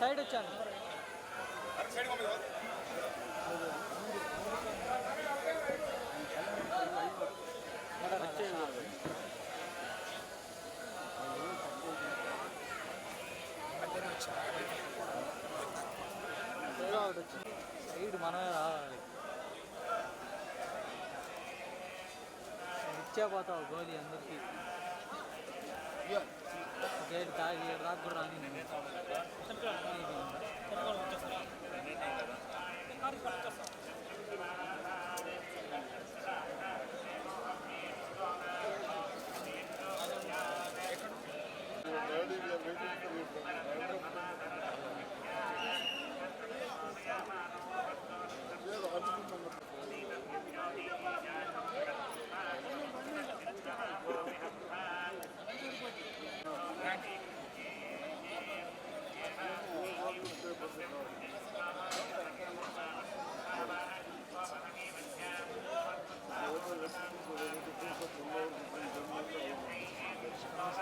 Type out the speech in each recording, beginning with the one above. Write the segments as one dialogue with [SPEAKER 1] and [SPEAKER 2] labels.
[SPEAKER 1] Side వచ్చాను. Side మనమే రావాలి. ఇచ్చే పోతావు గోలీ అందరికీ. గేట్ తాగి ఏడు దాకా కూడా రాని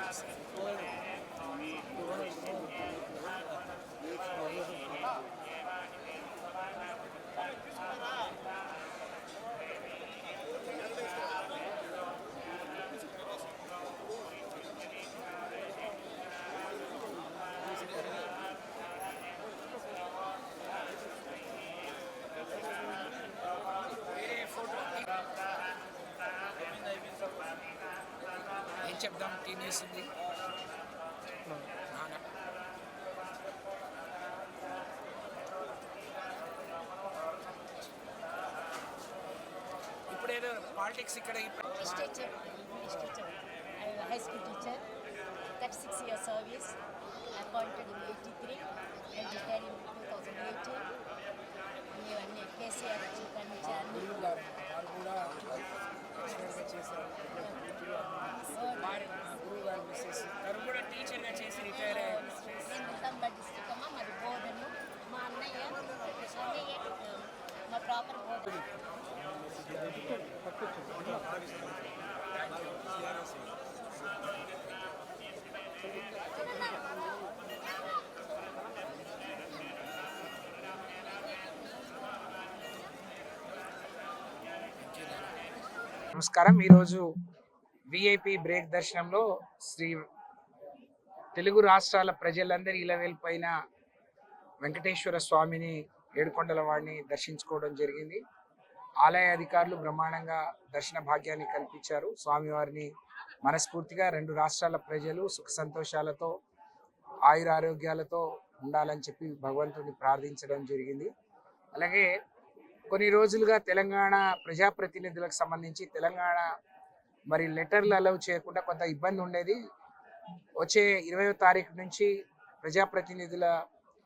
[SPEAKER 1] నేను.
[SPEAKER 2] ఏం ఏం చెప్దాం టీం చేసింది ఇప్పుడు ఏదో పాలిటిక్స్ ఇక్కడ
[SPEAKER 3] high school teacher thirty six year service proper బోధన
[SPEAKER 2] నమస్కారం ఈరోజు విఐపి బ్రేక్ దర్శనంలో శ్రీ తెలుగు రాష్ట్రాల ప్రజలందరి ఇలవేల్పైన వెంకటేశ్వర స్వామిని ఏడుకొండల వాడిని దర్శించుకోవడం జరిగింది. ఆలయ అధికారులు బ్రహ్మాండంగా దర్శన భాగ్యాన్ని కల్పించారు. స్వామివారిని మనస్ఫూర్తిగా రెండు రాష్ట్రాల ప్రజలు సుఖ సంతోషాలతో ఆయుర ఆరోగ్యాలతో ఉండాలని చెప్పి భగవంతుని ప్రార్థించడం జరిగింది. అలాగే కొన్ని రోజులుగా తెలంగాణ ప్రజాప్రతినిధులకు సంబంధించి తెలంగాణ మరి లెటర్లు అలవ్ చేయకుండా కొంత ఇబ్బంది ఉండేది. వచ్చే ఇరవయో తారీఖు నుంచి ప్రజాప్రతినిధుల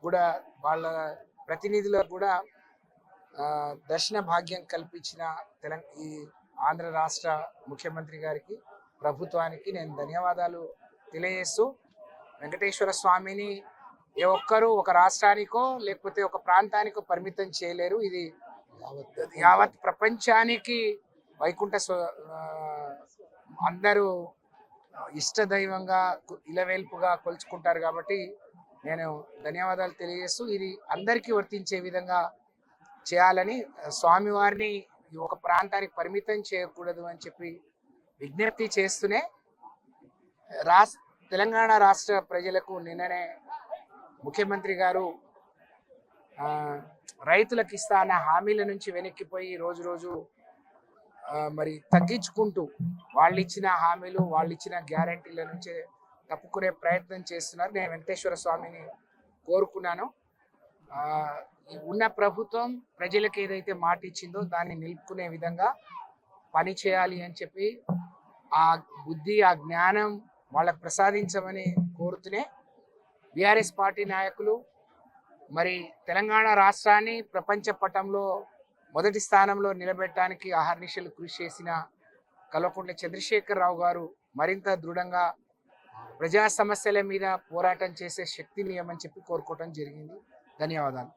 [SPEAKER 2] కూడా వాళ్ళ ప్రతినిధులకు కూడా దర్శన భాగ్యం కల్పించిన తెలంగాణ ఈ ఆంధ్ర రాష్ట్ర ముఖ్యమంత్రి గారికి ప్రభుత్వానికి నేను ధన్యవాదాలు తెలియజేస్తూ వెంకటేశ్వర స్వామిని ఏ ఒక్కరూ ఒక రాష్ట్రానికో లేకపోతే ఒక ప్రాంతానికో పరిమితం చేయలేరు. ఇది యావత్ ప్రపంచానికి వైకుంఠ స్వ- అందరూ ఇష్ట దైవంగా ఇలవేల్పుగా కొలుచుకుంటారు కాబట్టి నేను ధన్యవాదాలు తెలియజేస్తూ ఇది అందరికీ వర్తించే విధంగా చేయాలని స్వామివారిని ఈ ఒక ప్రాంతానికి పరిమితం చేయకూడదు అని చెప్పి విజ్ఞప్తి చేస్తూనే రాస్ తెలంగాణ రాష్ట్ర ప్రజలకు నిన్ననే ముఖ్యమంత్రి గారు రైతులకు ఇస్తా అన్న హామీల నుంచి వెనక్కిపోయి రోజు రోజు మరి తగ్గించుకుంటూ వాళ్ళు ఇచ్చిన హామీలు వాళ్ళు ఇచ్చిన గ్యారంటీల నుంచే తప్పుకునే ప్రయత్నం చేస్తున్నారు. నేను వెంకటేశ్వర స్వామిని కోరుకున్నాను. ఉన్న ప్రభుత్వం ప్రజలకు ఏదైతే మాట ఇచ్చిందో దాన్ని నిలుపుకునే విధంగా పని చేయాలి అని చెప్పి ఆ బుద్ధి ఆ జ్ఞానం వాళ్ళకు ప్రసాదించమని కోరుతూనే బీఆర్ఎస్ పార్టీ నాయకులు మరి తెలంగాణ రాష్ట్రాన్ని ప్రపంచ పటంలో మొదటి స్థానంలో నిలబెట్టడానికి అహర్నిశలు కృషి చేసిన కల్వకుంట్ల చంద్రశేఖరరావు గారు మరింత దృఢంగా ప్రజా సమస్యల మీద పోరాటం చేసే శక్తిని ఏమని చెప్పి కోరుకోవటం జరిగింది. ధన్యవాదాలు.